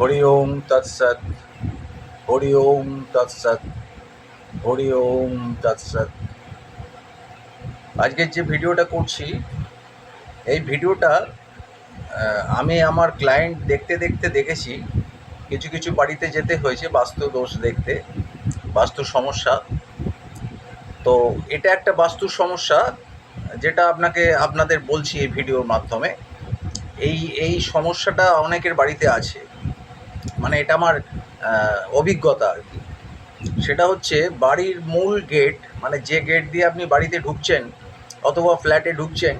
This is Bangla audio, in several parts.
হরি ওম তৎসৎ, হরি ওম তৎসৎ, হরি ওম তৎসৎ। আজকের যে ভিডিওটা করছি, এই ভিডিওটা আমি আমার ক্লায়েন্ট দেখতে দেখতে দেখেছি, কিছু কিছু বাড়িতে যেতে হয়েছে, বাস্তু দোষ দেখতে, বাস্তু সমস্যা। তো এটা একটা বাস্তু সমস্যা, যেটা আপনাকে, আপনাদের বলছি এই ভিডিওর মাধ্যমে। এই এই সমস্যাটা অনেকের বাড়িতে আছে। মানে এটা আমার অভিজ্ঞতা আর কি। সেটা হচ্ছে বাড়ির মূল গেট মানে যে গেট দিয়ে আপনি বাড়িতে ঢুকছেন অথবা ফ্ল্যাটে ঢুকছেন,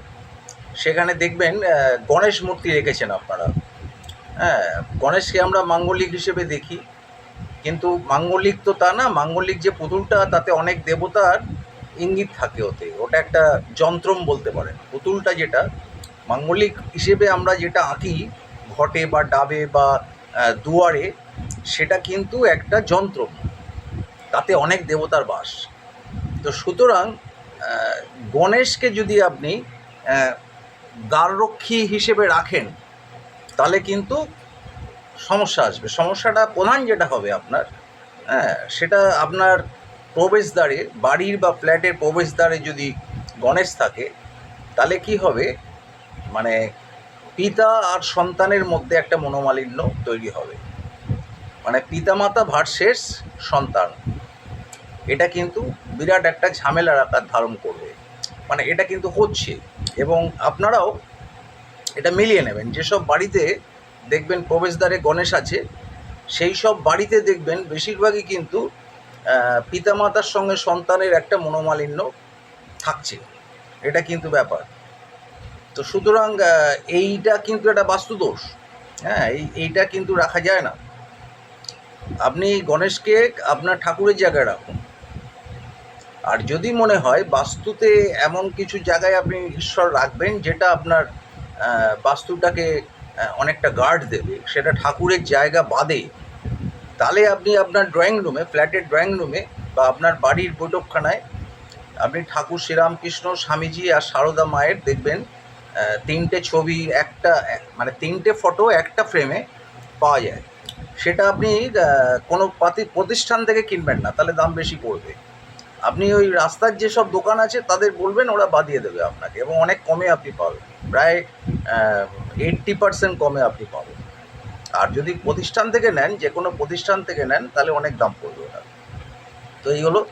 সেখানে দেখবেন গণেশ মূর্তি রেখেছেন আপনারা। হ্যাঁ গণেশকে আমরা মাঙ্গলিক হিসেবে দেখি, কিন্তু মাঙ্গলিক তো তা না, মাঙ্গলিক যে পুতুলটা, তাতে অনেক দেবতার ইঙ্গিত থাকে ওতে। ওটা একটা যন্ত্রম বলতে পারেন। পুতুলটা যেটা, মাঙ্গলিক হিসেবে আমরা যেটা আঁকি, ঘটে বা ডাবে বা দুয়ারে সেটা কিন্তু একটা যন্ত্র। তাতে অনেক দেবতার বাস। তো সুতরাং গণেশকে যদি আপনি দ্বাররক্ষী হিসেবে রাখেন, তাহলে কিন্তু সমস্যা আসবে। সমস্যাটা প্রধান যেটা হবে আপনার হ্যাঁ সেটা আপনার প্রবেশদ্বারে, বাড়ির বা ফ্ল্যাটের প্রবেশদ্বারে যদি গণেশ থাকে, তাহলে কি হবে? মানে পিতা আর সন্তানের মধ্যে একটা মনোমালিন্য তৈরি হবে। মানে পিতামাতা ভার্সেস সন্তান। এটা কিন্তু বিরাট একটা ঝামেলার আকার ধারণ করবে। মানে এটা কিন্তু হচ্ছে এবং আপনারাও এটা মিলিয়ে নেবেন। যেসব বাড়িতে দেখবেন প্রবেশদ্বারে গণেশ আছে, সেই সব বাড়িতে দেখবেন বেশিরভাগই কিন্তু পিতামাতার সঙ্গে সন্তানের একটা মনোমালিন্য থাকছে। এটা কিন্তু ব্যাপার। তো সুতরাং এইটা কিন্তু একটা বাস্তুদোষ। হ্যাঁ এই, এইটা কিন্তু রাখা যায় না। আপনি গণেশকে আপনার ঠাকুরের জায়গায় রাখুন। আর যদি মনে হয় বাস্তুতে এমন কিছু জায়গায় আপনি ঈশ্বর রাখবেন, যেটা আপনার বাস্তুটাকে অনেকটা গার্ড দেবে, সেটা ঠাকুরের জায়গা বাদে, তাহলে আপনি আপনার ড্রয়িং রুমে ফ্ল্যাটের ড্রয়িং রুমে বা আপনার বাড়ির বৈঠকখানায়, আপনি ঠাকুর শ্রীরামকৃষ্ণ, স্বামীজি আর সারদা মায়ের দেখবেন তিনটে ছবি, একটা মানে তিনটে ফটো একটা ফ্রেমে পাওয়া যায়। সেটা আপনি কোনো প্রতিষ্ঠান থেকে কিনবেন না, তাহলে দাম বেশি পড়বে। আপনি ওই রাস্তার যেসব দোকান আছে, তাদের বলবেন, ওরা বাদিয়ে দেবে আপনাকে, এবং অনেক কমে আপনি পাবেন। প্রায় এইট্টি পার্সেন্ট কমে আপনি পাবেন। আর যদি প্রতিষ্ঠান থেকে নেন, যে কোনো প্রতিষ্ঠান থেকে নেন, তাহলে অনেক দাম পড়বে ওটা। তো এই হলো,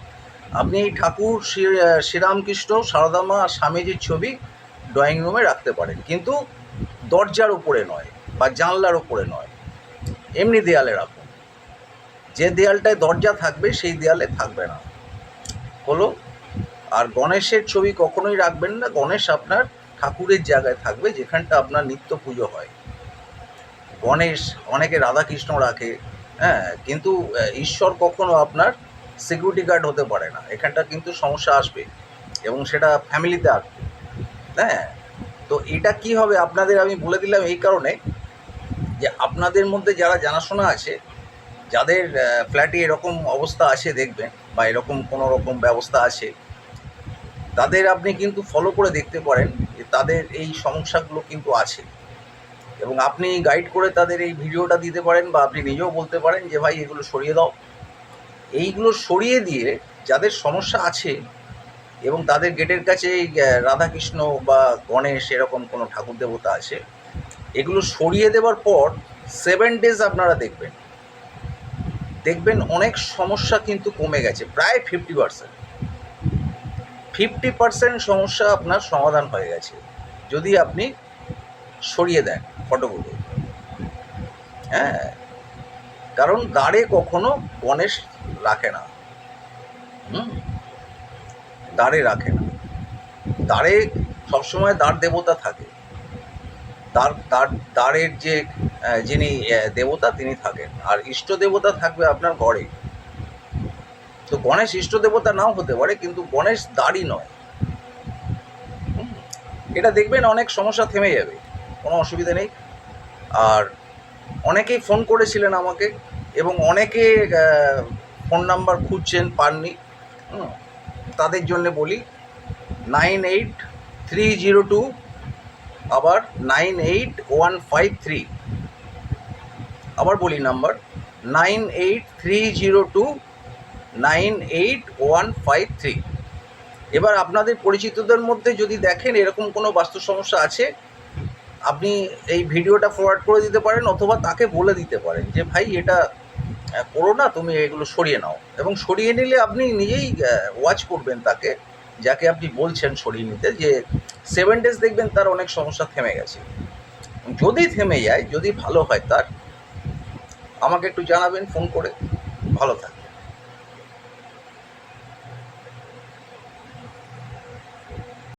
আপনি ঠাকুর, শ্রী- শ্রীরামকৃষ্ণ, সারদামা আর স্বামীজির ছবি ড্রয়িং রুমে রাখতে পারেন। কিন্তু দরজার উপরে নয় বা জানলার উপরে নয়। এমনি দেয়ালে রাখুন। যে দেয়ালটায় দরজা থাকবে, সেই দেয়ালে থাকবে না। হলো? আর গণেশের ছবি কখনোই রাখবেন না। গণেশ আপনার ঠাকুরের জায়গায় থাকবে, যেখানটা আপনার নিত্য পুজো হয়। গণেশ অনেকে রাধাকৃষ্ণ রাখে হ্যাঁ কিন্তু ঈশ্বর কখনো আপনার সিকিউরিটি গার্ড হতে পারে না। এখানটা কিন্তু সমস্যা আসবে এবং সেটা ফ্যামিলিতে আসবে। হ্যাঁ তো এটা কি হবে আপনাদের আমি বলে দিলাম এই কারণে যে আপনাদের মধ্যে যারা জানাশোনা আছে, যাদের ফ্ল্যাটে এরকম অবস্থা আছে দেখবেন বা এরকম কোনো রকম ব্যবস্থা আছে, তাদের আপনি কিন্তু ফলো করে দেখতে পারেন যে তাদের এই সমস্যাগুলো কিন্তু আছে। এবং আপনি গাইড করে তাদের এই ভিডিওটা দিতে পারেন বা আপনি নিজেও বলতে পারেন যে, ভাই, এগুলো সরিয়ে দাও। এইগুলো সরিয়ে দিয়ে যাদের সমস্যা আছে এবং তাদের গেটের কাছে রাধাকৃষ্ণ বা গণেশ এরকম কোনো ঠাকুর দেবতা আছে। এগুলো সরিয়ে দেওয়ার পর সেভেন ডেজ আপনারা দেখবেন। দেখবেন অনেক সমস্যা কিন্তু কমে গেছে, প্রায় ফিফটি পার্সেন্ট ফিফটি পার্সেন্ট সমস্যা আপনার সমাধান হয়ে গেছে, যদি আপনি সরিয়ে দেন ফটোগুলো হ্যাঁ কারণ দাঁড়ে কখনো গণেশ রাখে না। হুম দাঁড়ে রাখে না। দাঁড়ে সবসময় দাঁড় দেবতা থাকে। তার তার দ্বারের যে যিনি দেবতা তিনি থাকেন। আর ইষ্ট দেবতা থাকবে আপনার ঘরে তো গণেশ ইষ্ট দেবতা নাও হতে পারে, কিন্তু গণেশ দাড়ি নয়। এটা দেখবেন অনেক সমস্যা থেমে যাবে, কোনো অসুবিধা নেই। আর অনেকেই ফোন করেছিলেন আমাকে, এবং অনেকে ফোন নাম্বার খুঁজছেন পাননি। তাদের জন্য বলি nine eight three zero two আবার nine eight one five three আবার বলি number nine eight three zero two nine eight one five three এবার আপনাদের পরিচিতদের মধ্যে যদি দেখেন এরকম কোনো বাস্তু সমস্যা আছে, আপনি এই ভিডিওটা ফরওয়ার্ড করে দিতে পারেন, অথবা তাকে বলে দিতে পারেন যে, ভাই, এটা করো না, তুমি এগুলো সরিয়ে নাও। এবং সরিয়ে নিলে আপনি নিজেই ওয়াচ করবেন তাকে, যাকে আপনি বলছেন সরিয়ে নিতে যে সেভেন ডেজ দেখবেন তার অনেক সমস্যা থেমে গেছে। যদি থেমে যায়, যদি ভালো হয় তার, আমাকে একটু জানাবেন ফোন করে, ভালো থাকে